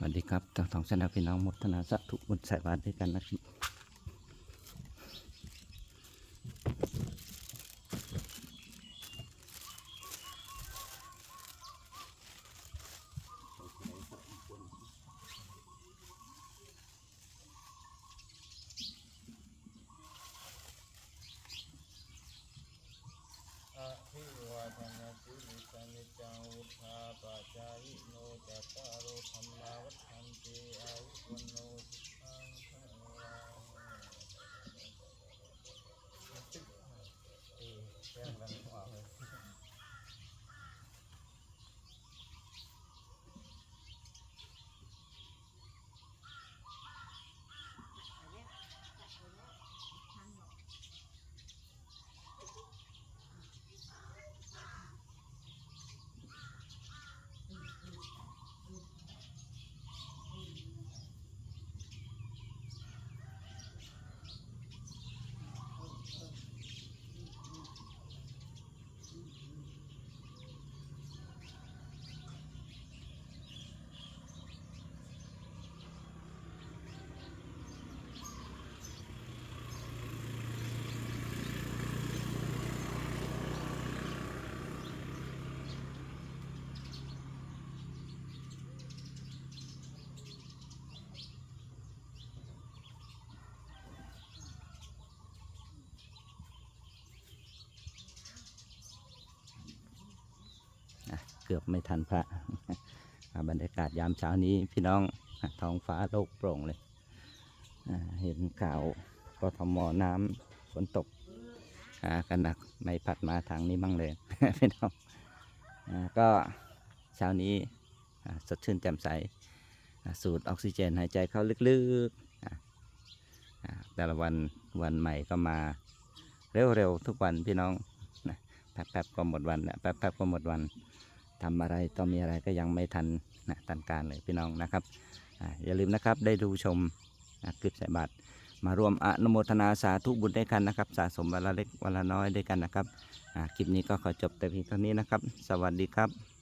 สวัสดีครับทั้งสองชนะพี่น้องมุทนาสาธุบุญใส่บาตรด้วยกันนะครับอะภิวาทนาสิริสานิจังวุธาปายิโนจัตตารโอ ธรรมาวัฏันติอายุวันโนสุขังพลังเออแจ้งแล้วออกเลย อะ เกือบไม่ทันพระบรรยากาศยามเช้านี้พี่น้องท้องฟ้าโล่งโปร่งเลยเห็นข่าวกทมน้ำฝนตกกันหนักไม่พัดมาทางนี้บ้างเลยพี่น้องอก็เช้านี้สดชื่นแจ่มใส สูดออกซิเจนหายใจเข้าลึกๆแต่ละวันวันใหม่ก็มาเร็วๆทุกวันพี่น้องแป๊บๆก็หมดวันแล้วแป๊บๆก็หมดวัน ทำอะไรต้องมีอะไรก็ยังไม่ทันนะทันการเลยพี่น้องนะครับออย่าลืมนะครับได้ดูชมนะคลิปใส่บาตรมารวมอนุโมทนาสาธุบุญด้วยกันนะครับ สะสมวันละเล็กวันละน้อยด้วยกันนะครับคลิปนี้ก็ขอจบแต่เพียงเท่านี้นะครับ สวัสดีครับ